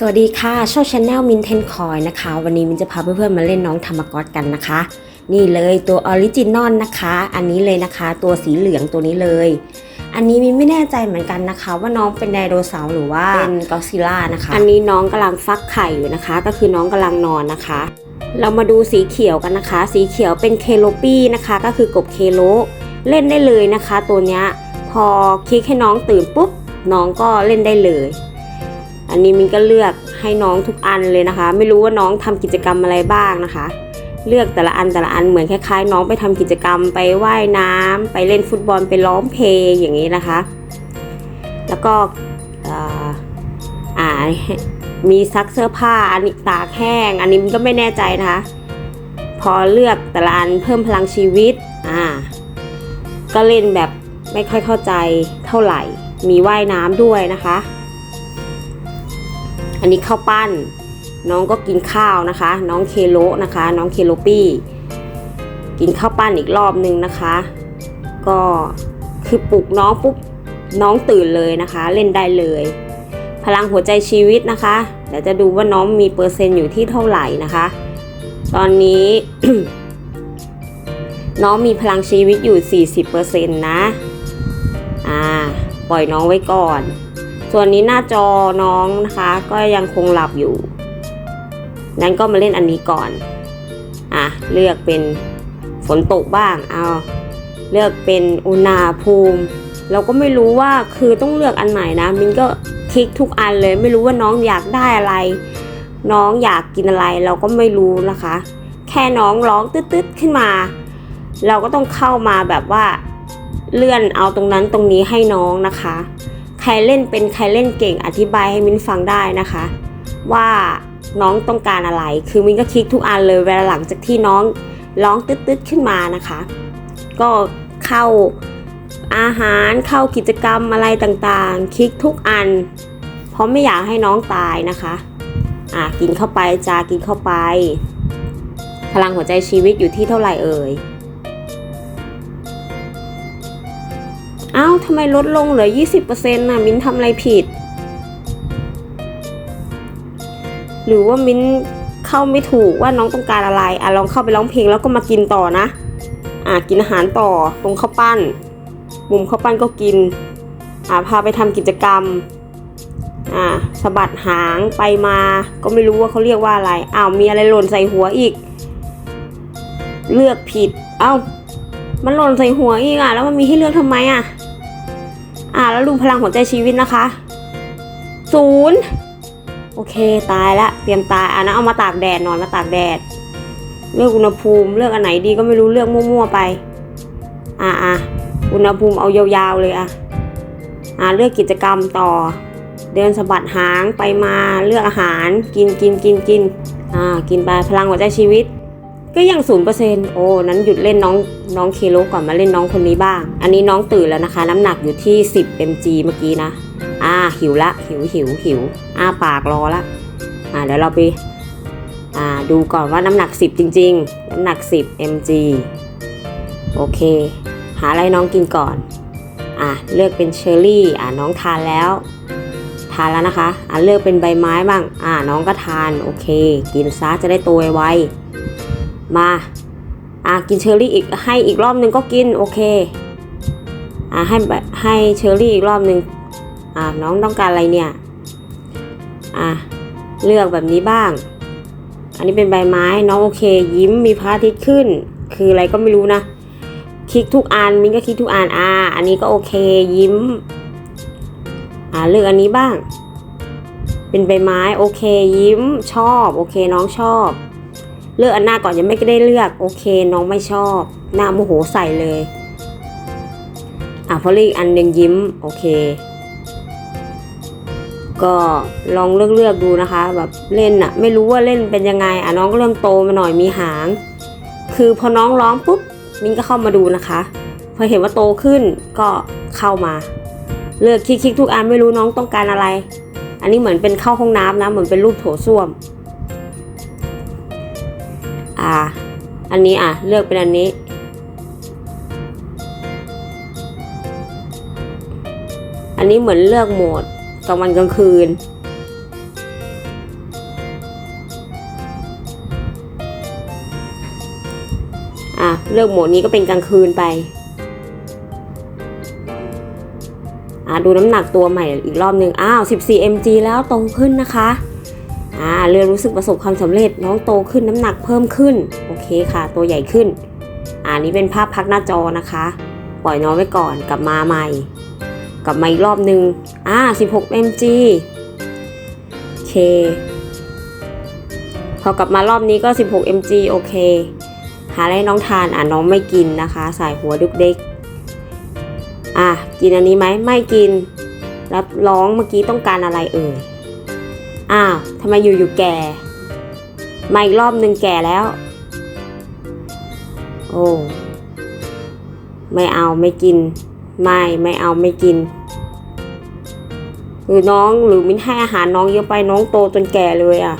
สวัสดีค่ะช่องชาแนลมินเทนคอยนะคะ วันนี้มินจะพาเพื่อนๆมาเล่นน้องธรรมกอสกันนะคะ นี่เลยตัวออริจินอลนะคะ อันนี้เลยนะคะ ตัวสีเหลืองตัวนี้เลย อันนี้มินไม่แน่ใจเหมือนกันนะคะ ว่าน้องเป็นไดโนเสาร์หรือว่าเป็นกอซิล่านะคะ อันนี้น้องกำลังฟักไข่อยู่นะคะ ก็คือน้องกำลังนอนนะคะ เรามาดูสีเขียวกันนะคะ สีเขียวเป็นเคโลปี้นะคะ ก็คือกบเคโลเล่นได้เลยนะคะ ตัวเนี้ยพอคลิกให้น้องตื่นปุ๊บน้องก็เล่นได้เลย อันนี้มินก็เลือกให้น้องทุกอันเลยนะคะ ไม่รู้ว่าน้องทำกิจกรรมอะไรบ้างนะคะ เลือกแต่ละอันแต่ละอันเหมือนคล้ายๆ น้องไปทำกิจกรรมไปว่ายน้ำไปเล่นฟุตบอลไปร้องเพลงอย่างนี้นะคะ แล้วก็อ่ามีซักเสื้อผ้าอันนี้ตากแห้ง อันนี้มันก็ไม่แน่ใจนะคะ พอเลือกแต่ละอันเพิ่มพลังชีวิตอ่าก็เล่นแบบไม่ค่อยเข้าใจเท่าไหร่ มีว่ายน้ำด้วยนะคะ อันนี้ข้าวปั้น น้องก็กินข้าวนะคะ น้องเคโลนะคะ น้องเคโลปี้กินข้าวปั้นอีกรอบนึงนะคะ ก็คือปลุกน้องปุ๊บน้องตื่นเลยนะคะ เล่นได้เลย พลังหัวใจชีวิตนะคะเดี๋ยวจะดูว่าน้องมีเปอร์เซ็นต์อยู่ที่เท่าไหร่นะคะ ตอนนี้ น้องมีพลังชีวิตอยู่ 40%นะ อ่า ปล่อยน้องไว้ก่อน ส่วนนี้หน้าจอน้องนะคะ ก็ยังคงหลับอยู่งั้นก็มาเล่นอันนี้ก่อน อะ เลือกเป็นฝนตกบ้างเอาเลือกเป็นอุณหภูมิ เราก็ไม่รู้ว่าคือต้องเลือกอันไหนนะ มินก็คลิกทุกอันเลย ไม่รู้ว่าน้องอยากได้อะไร น้องอยากกินอะไร เราก็ไม่รู้นะคะ แค่น้องร้องตึ๊ดๆขึ้นมา เราก็ต้องเข้ามาแบบว่าเลื่อนเอาตรงนั้นตรงนี้ให้น้องนะคะ ครเล่นเป็นใครเล่นเก่งอธิบายให้มิ้นฟังได้นะคะ ว่าน้องต้องการอะไร คือมิ้นก็คลิกทุกอันเลยเวลาหลังจากที่น้องร้องตึ๊ดๆขึ้นมานะคะ ก็เข้าอาหารเข้ากิจกรรมอะไรต่างๆ คลิกทุกอัน เพราะไม่อยากให้น้องตายนะคะอะกินเข้าไปจากินเข้าไป พลังหัวใจชีวิตอยู่ที่เท่าไหร่เอ่ย อ้าวทำไมลดลงเหลือ 20%น่ะ มิ้นทำอะไรผิด หรือว่ามิ้นเข้าไม่ถูกว่าน้องต้องการอะไร อะลองเข้าไปร้องเพลงแล้วก็มากินต่อนะ อะกินอาหารต่อ ตรงข้าวปั้น มุมข้าวปั้นก็กิน อะพาไปทำกิจกรรม อะสะบัดหางไปมา ก็ไม่รู้ว่าเขาเรียกว่าอะไร อ้าวมีอะไรหล่นใส่หัวอีก เลือกผิด เอ้ามันหล่นใส่หัวอีกอะ แล้วมันมีให้เลือกทำไมอะ อ่าแล้วดูพลังหัวใจชีวิตนะคะศูนย์โอเคตายละเตรียมตายอะนะเอามาตากแดดหน่อยมาตากแดด เลือกอุณหภูมิเลือกอันไหนดีก็ไม่รู้เลือกมั่วๆไป อ่าอะอุณหภูมิเอายาวๆเลยอะอ่าเลือกกิจกรรมต่อ เดินสะบัดหางไปมาเลือกอาหารกินกินกินกินอ่ากินไปพลังหัวใจชีวิต ก็ยังศูนย์เปอร์เซ็นต์โอ้นั้นหยุดเล่นน้องน้องเคโลก่อนมาเล่นน้องคนนี้บ้าง อันนี้น้องตื่นแล้วนะคะ น้ำหนักอยู่ที่10 mg เมื่อกี้นะ อ่าหิวละหิวหิวหิวอ้าปากรอละอ่าเดี๋ยวเราไปอ่าดูก่อนว่าน้ำหนัก 10 จริง ๆ น้ำหนัก 10 mg โอเค หาอะไรน้องกินก่อน อ่าเลือกเป็นเชอร์รี่ อ่าน้องทานแล้ว ทานแล้วนะคะ อ่าเลือกเป็นใบไม้บ้าง อ่าน้องก็ทาน โอเค กินซะจะได้โตไว มาอะกินเชอร์รี่อีกให้อีกรอบนึงก็กินโอเคอะให้แบบให้เชอร์รี่อีกรอบนึงอะน้องต้องการอะไรเนี่ยอะเลือกแบบนี้บ้าง อันนี้เป็นใบไม้น้องโอเค ยิ้มมีพระอาทิตย์ขึ้น คืออะไรก็ไม่รู้นะ คลิกทุกอันมิ้นก็คลิกทุกอันอะอันนี้ก็โอเคยิ้มอะเลือกอันนี้บ้าง เป็นใบไม้โอเคยิ้มชอบโอเคน้องชอบ เลือกอันหน้าก่อนยังไม่ได้เลือกโอเคน้องไม่ชอบ หน้าโมโหใส่เลย อะพอเลือกอีกอันหนึ่งยิ้มโอเค ก็ลองเลือกเลือกดูนะคะ แบบเล่นอะไม่รู้ว่าเล่นเป็นยังไงอะน้องก็เริ่มโตมาหน่อยมีหาง คือพอน้องร้องปุ๊บมิ้นก็เข้ามาดูนะคะพอเห็นว่าโตขึ้นก็เข้ามา เลือกคลิกๆทุกอันไม่รู้น้องต้องการอะไร อันนี้เหมือนเป็นเข้าห้องน้ำนะเหมือนเป็นรูปโถส้วมา อันนี้อะเลือกเป็นอันนี้ อันนี้เหมือนเลือกโหมดกลางวันกลางคืน อะเลือกโหมดนี้ก็เป็นกลางคืนไป อะดูน้ำหนักตัวใหม่อีกรอบหนึ่งอ้าว 14 mg แล้วตรงขึ้นนะคะ อ่าเรือรู้สึกประสบความสำเร็จน้องโตขึ้นน้ำหนักเพิ่มขึ้น โอเคค่ะ ตัวใหญ่ขึ้น อ่านี้เป็นภาพพักหน้าจอนะคะ ปล่อยน้องไว้ก่อนกลับมาใหม่ กลับมาอีกรอบหนึ่งอ่า 16 mg โอเค พอกลับมารอบนี้ก็ 16 mg โอเค หาอะไรน้องทานอะน้องไม่กินนะคะ สายหัวดุกเด็กอะกินอันนี้ไหมไม่กินแล้วร้องเมื่อกี้ต้องการอะไรเอ่ย อ้าวทำไมอยู่อยู่แก่ มาอีกรอบหนึ่งแก่แล้ว โอ้ ไม่เอาไม่กิน ไม่ไม่เอาไม่กิน หรือน้องหรือมิ้นให้อาหารน้องเยอะไปน้องโตจนแก่เลยอะ่ะ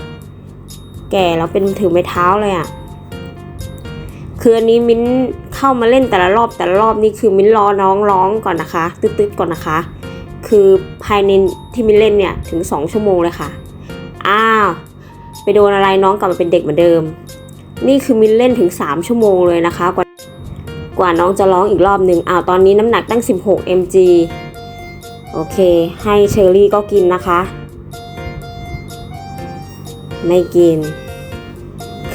แก่แล้วเป็นถือไม้เท้าเลยอะ่ะคืออันนี้มิ้นเข้ามาเล่นแต่ละรอบแต่ละรอบนี่คือมิ้นรอน้องร้องก่อนนะคะ ตึ๊ดๆก่อนนะคะ คือภายในที่มิ้นเล่นเนี่ยถึง 2 ชั่วโมงเลยค่ะ อ้าว ไปโดนอะไรน้องกลับมาเป็นเด็กเหมือนเดิม นี่คือมินเล่นถึง 3 ชั่วโมงเลยนะคะ กว่ากว่าน้องจะร้องอีกรอบหนึ่งอ้าวตอนนี้น้ำหนักตั้ง 16 mg โอเค ให้เชอรี่ก็กินนะคะ ไม่กิน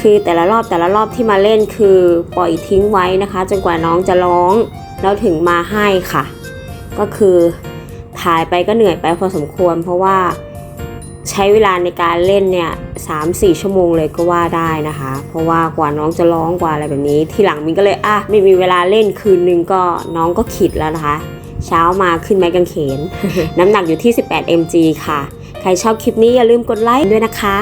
คือแต่ละรอบแต่ละรอบที่มาเล่นคือปล่อยทิ้งไว้นะคะ จนกว่าน้องจะร้อง แล้วถึงมาให้ค่ะ ก็คือถ่ายไปก็เหนื่อยไปพอสมควรเพราะว่า ใช้เวลาในการเล่นเนี่ยสามสี่ชั่วโมงเลยก็ว่าได้นะคะ เพราะว่ากว่าน้องจะร้องกว่าอะไรแบบนี้ ทีหลังมินก็เลยอะไม่มีเวลาเล่นคืนนึงก็น้องก็ขิดแล้วนะคะ เช้ามาขึ้นไม้กางเขน น้ำหนักอยู่ที่ 18 mg ค่ะ ใครชอบคลิปนี้อย่าลืมกดไลค์ด้วยนะคะ